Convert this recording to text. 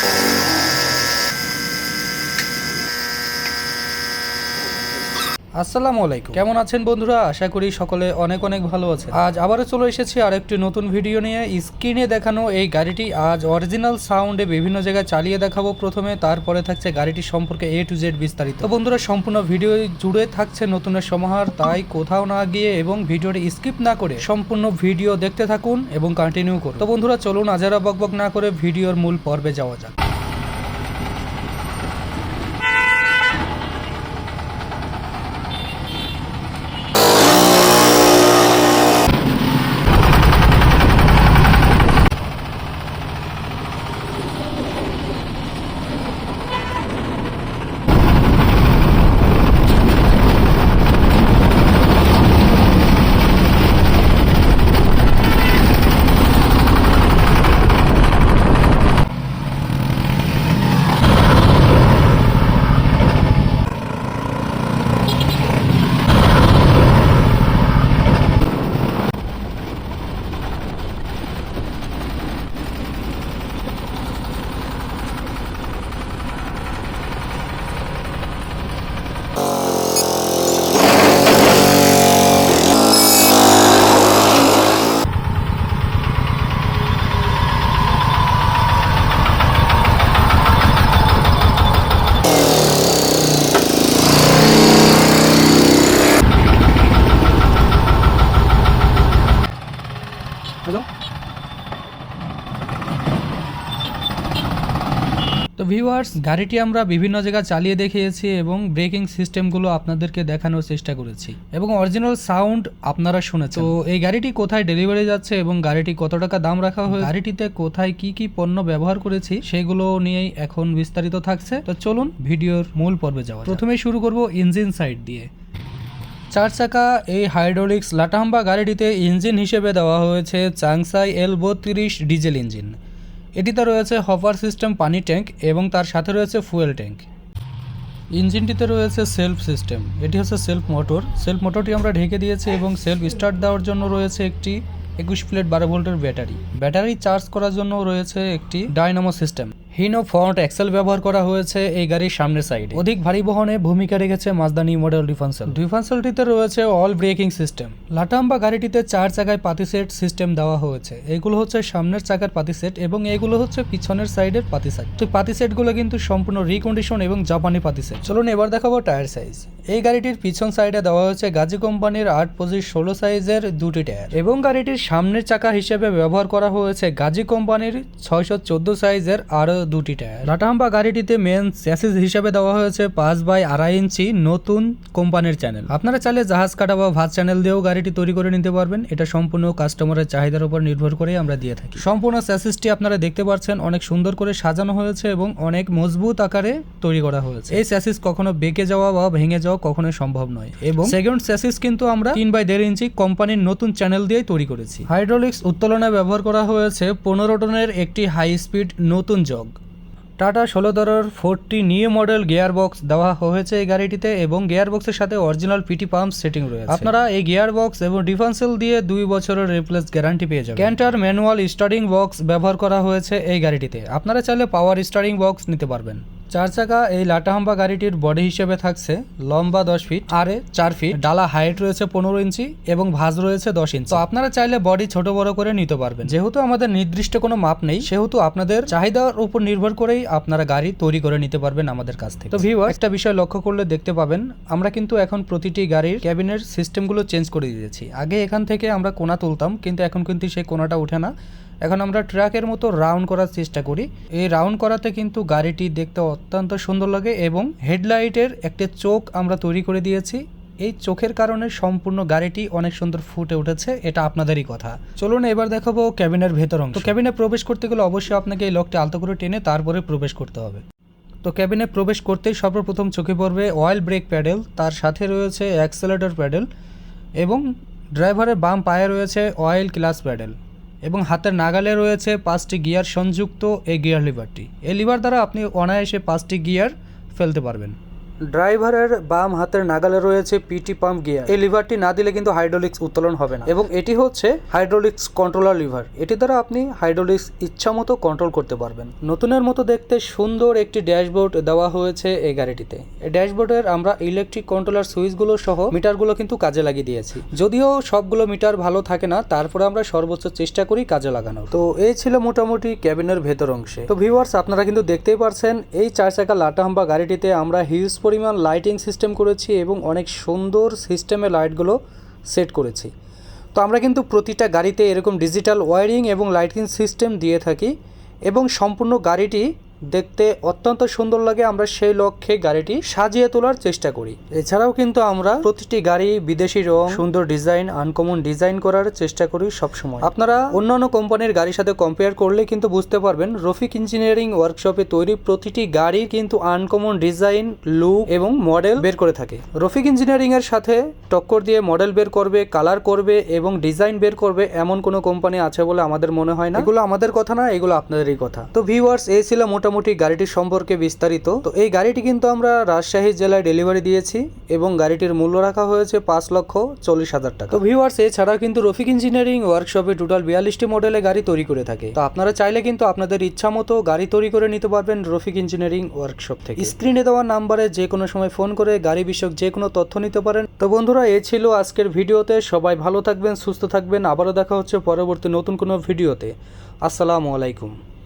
Thank you. আসসালামু আলাইকুম। কেমন আছেন বন্ধুরা? আশা করি সকলে অনেক অনেক ভালো আছেন। আজ আবারও চলে এসেছি আরেকটি নতুন ভিডিও নিয়ে। স্ক্রিনে দেখানো এই গাড়িটি আজ অরিজিনাল সাউন্ডে বিভিন্ন জায়গায় চালিয়ে দেখাবো প্রথমে। তারপরে থাকছে গাড়িটি সম্পর্কে এ টু জেড বিস্তারিত। তো বন্ধুরা, সম্পূর্ণ ভিডিও জুড়ে থাকছে নতুনের সমাহার। তাই কোথাও না গিয়ে এবং ভিডিওটি স্কিপ না করে সম্পূর্ণ ভিডিও দেখতে থাকুন এবং কন্টিনিউ করুন। তো বন্ধুরা, চলুন আজারা বকবক না করে ভিডিওর মূল পর্বে যাওয়া যাক তো ভিউয়ার্স, গাড়িটি আমরা বিভিন্ন জায়গায় চালিয়ে দেখিয়েছি এবং ব্রেকিং সিস্টেমগুলো আপনাদেরকে দেখানোর চেষ্টা করেছি। এবং অরিজিনাল সাউন্ড আপনারা শুনেছেন। তো এই গাড়িটি কোথায় ডেলিভারি যাচ্ছে এবং গাড়িটি কত টাকা দাম রাখা হয়েছে? গাড়িটিতে কোথায় কি কি পণ্য ব্যবহার করেছি সেগুলো নিয়েই এখন বিস্তারিত থাকছে। তো চলুন ভিডিওর মূল পর্বে যাওয়া যাক। প্রথমেই শুরু করব ইঞ্জিন সাইড দিয়ে। চার চাকা এই হাইড্রোলিক্স লাটাম্বা গাড়িটিতে ইঞ্জিন হিসেবে দেওয়া হয়েছে চাংসাই এল বত্রিশ ডিজেল ইঞ্জিন। এটিতে রয়েছে হপার সিস্টেম পানি ট্যাঙ্ক এবং তার সাথে রয়েছে ফুয়েল ট্যাঙ্ক ইঞ্জিনটিতে রয়েছে সেলফ সিস্টেম এটি হচ্ছে সেলফ মোটর সেলফ মোটরটি আমরা ঢেকে দিয়েছি এবং সেলফ স্টার্ট দেওয়ার জন্য রয়েছে একটি একুশ প্লেট বারো ভোল্টের ব্যাটারি। ব্যাটারি চার্জ করার জন্য রয়েছে একটি dynamo system Hino front axle ব্যবহার করা হয়েছে এই গাড়ির সামনের সাইডে অধিক ভারী বহনে ভূমিকা রেখেছে মাজদানি মডেল ডিফেন্সেল ডিফেন্সেলটিতে রয়েছে অল ব্রেকিং সিস্টেম লাটাম্বা গাড়িটিতে চার চাকায় পাতি সেট সিস্টেম দেওয়া হয়েছে। এগুলো হচ্ছে সামনের চাকার পাতি সেট এবং এগুলো হচ্ছে পিছনের সাইডের পাতি সেট তো পাতি সেটগুলো কিন্তু সম্পূর্ণ রিকন্ডিশন এবং জাপানি পাতি সেট চলুন এবার দেখাবো টায়ার সাইজ এই গাড়িটির পিছন সাইডে দেওয়া হয়েছে গাজী কোম্পানির আট পঁচিশ ষোলো সাইজের দুটি টায়ার। এবং গাড়িটির সামনের চাকা হিসেবে ব্যবহার করা হয়েছে গাজী কোম্পানির ছয়শো চোদ্দ সাইজের আরও দুটি টায়ার। লাটাম্বা গাড়িটিতে মেন স্যাসিস হিসেবে দেওয়া হয়েছে পাঁচ বাই আড়াই ইঞ্চি নতুন কোম্পানির চ্যানেল আপনারা চাইলে জাহাজ কাটা বা ভাত চ্যানেল দিয়েও গাড়িটি তৈরি করে নিতে পারবেন। এটা সম্পূর্ণ কাস্টমারের চাহিদার উপর নির্ভর করে আমরা দিয়ে থাকি। সম্পূর্ণ স্যাসিসটি আপনারা দেখতে পাচ্ছেন, অনেক সুন্দর করে সাজানো হয়েছে এবং অনেক মজবুত আকারে তৈরি করা হয়েছে। এই স্যাসিস কখনো বেঁকে যাওয়া বা ভেঙে যাওয়া কখনোই সম্ভব নয়। এবং সেকেন্ড স্যাসিস কিন্তু আমরা তিন বাই দেড় ইঞ্চি কোম্পানির নতুন চ্যানেল দিয়ে তৈরি করেছি। হাইড্রোলিক্স উত্তোলনে ব্যবহার করা হয়েছে পনেরো টনের একটি হাই স্পিড নতুন জগ টাটা ষোলো দরের forty new model gear box দেওয়া হয়েছে এই গাড়িটিতে এবং গিয়ার বক্সের সাথে অরিজিনাল পিটি পাম্প সেটিং রয়েছে। আপনারা এই গিয়ার বক্স এবং ডিফেন্সেল দিয়ে দুই বছরের রিপ্লেস গ্যারান্টি পেয়ে যাবেন। ক্যান্টার ম্যানুয়াল স্টারিং বক্স ব্যবহার করা হয়েছে এই গাড়িটিতে। আপনারা চাইলে পাওয়ার স্টারিং বক্স নিতে পারবেন। চার চাকা এই লাটাহাম্বা গাড়িটির বডি হিসেবে থাকছে, লম্বা দশ ফিট, আরে চার ফিট, ডালা হাইট রয়েছে পনেরো ইঞ্চি এবং ভাঁজ রয়েছে দশ ইঞ্চি। তো আপনারা চাইলে বডি ছোট বড় করে নিতে পারবেন। যেহেতু আমাদের নির্দিষ্ট কোনো মাপ নেই, সেহেতু আপনাদের চাহিদার উপর নির্ভর করেই আপনারা গাড়ি তৈরি করে নিতে পারবেন আমাদের কাছ থেকে। তো ভিউয়ার একটা বিষয় লক্ষ্য করলে দেখতে পাবেন, আমরা কিন্তু এখন প্রতিটি গাড়ির ক্যাবিনের সিস্টেমগুলো চেঞ্জ করে দিয়েছি। আগে এখান থেকে আমরা কোনা তুলতাম, কিন্তু এখন কিন্তু সেই কোনাটা ওঠে না। এখন আমরা ট্রাকের মতো রাউন্ড করার চেষ্টা করি। এই রাউন্ড করাতে কিন্তু গাড়িটি দেখতে অত্যন্ত সুন্দর লাগে এবং হেডলাইটের একটি চোখ আমরা তৈরি করে দিয়েছি। এই চোখের কারণে সম্পূর্ণ গাড়িটি অনেক সুন্দর ফুটে উঠেছে, এটা আপনাদেরই কথা। চলুন এবার দেখাবো ক্যাবিনের ভেতর অংশ। তো ক্যাবিনে প্রবেশ করতে গেলে অবশ্যই আপনাকে এই লকটি আলতো করে টেনে তারপরে প্রবেশ করতে হবে। তো ক্যাবিনে প্রবেশ করতেই সর্বপ্রথম চোখে পড়বে অয়েল ব্রেক প্যাডেল, তার সাথে রয়েছে অ্যাক্সেলেটর প্যাডেল এবং ড্রাইভারের বাম পায়ে রয়েছে অয়েল ক্লাস প্যাডেল। এবং হাতের নাগালে রয়েছে পাঁচটি গিয়ার সংযুক্ত এই গিয়ার লিভারটি। এই লিভার দ্বারা আপনি অনায়াসে পাঁচটি গিয়ার ফেলতে পারবেন। ড্রাইভারের বাম হাতের নাগালে রয়েছে পিটি পাম্প গিয়ার। এই লিভারটি না দিলে কিন্তু হাইড্রোলিক্স উত্তোলন হবে না। এবং এটি হচ্ছে হাইড্রোলিক্স কন্ট্রোলার লিভার। এটি দ্বারা আপনি হাইড্রোলিক্স ইচ্ছা মতো কন্ট্রোল করতে পারবেন। নতুনের মতো দেখতে সুন্দর একটি ড্যাশবোর্ড দেওয়া হয়েছে এই গাড়িটিতে। এই ড্যাশবোর্ডের আমরা ইলেকট্রিক কন্ট্রোলার সুইচগুলো সহ মিটারগুলো কিন্তু কাজে লাগিয়ে দিয়েছি। যদিও সবগুলো মিটার ভালো থাকে না, তারপরে আমরা সর্বোচ্চ চেষ্টা করি কাজে লাগানোর। তো এই ছিল মোটামুটি ক্যাবিনের ভেতর অংশে। তো ভিউয়ার্স আপনারা কিন্তু দেখতেই পারছেন, এই চার চাকা লাটাহাম্বা গাড়িটিতে আমরা হিউজ পরিমাণ লাইটিং সিস্টেম করেছি এবং অনেক সুন্দর সিস্টেমে লাইটগুলো সেট করেছি। তো আমরা কিন্তু প্রতিটা গাড়িতে এরকম ডিজিটাল ওয়ারিং এবং লাইটিং সিস্টেম দিয়ে থাকি এবং সম্পূর্ণ গাড়িটি দেখতে অত্যন্ত সুন্দর লাগে, আমরা সেই লক্ষ্যে গাড়িটি সাজিয়ে তোলার চেষ্টা করি। এছাড়াও কিন্তু আমরা প্রতিটি গাড়ি, বিদেশি রং, সুন্দর ডিজাইন, আনকমন ডিজাইন করার চেষ্টা করি সবসময়। আপনারা অন্যান্য কোম্পানির গাড়ির সাথে কম্পেয়ার করলে কিন্তু বুঝতে পারবেন, রফিক ইঞ্জিনিয়ারিং ওয়ার্কশপে তৈরি প্রতিটি গাড়ি কিন্তু আনকমন ডিজাইন লুক এবং মডেল বের করে থাকে। রফিক ইঞ্জিনিয়ারিং এর সাথে টক্কর দিয়ে মডেল বের করবে কালার করবে এবং ডিজাইন বের করবে এমন কোনো কোম্পানি আছে বলে আমাদের মনে হয় না। এগুলো আমাদের কথা না, এগুলো আপনাদেরই কথা। তো ভিউয়ার্স এই ছিল মোটামুটি গাড়িটির সম্পর্কে বিস্তারিত। তো এই গাড়িটি কিন্তু আমরা রাজশাহী জেলায় ডেলিভারি দিয়েছি এবং গাড়িটির মূল্য রাখা হয়েছে পাঁচ লক্ষ চল্লিশ হাজার টাকা। তো ভিউয়ার্স এছাড়া কিন্তু রফিক ইঞ্জিনিয়ারিং ওয়ার্কশপে টোটাল বিয়াল্লিশটি মডেলে গাড়ি তৈরি করে থাকে। তো আপনারা চাইলে কিন্তু আপনাদের ইচ্ছা মতো গাড়ি তৈরি করে নিতে পারবেন রফিক ইঞ্জিনিয়ারিং ওয়ার্কশপ থেকে। স্ক্রিনে দেওয়া নাম্বারে যে কোনো সময় ফোন করে গাড়ি বিষয়ক যে কোনো তথ্য নিতে পারেন। তো বন্ধুরা, এ ছিল আজকের ভিডিওতে। সবাই ভালো থাকবেন, সুস্থ থাকবেন। আবারও দেখা হচ্ছে পরবর্তী নতুন কোনো ভিডিওতে। আসসালামু আলাইকুম।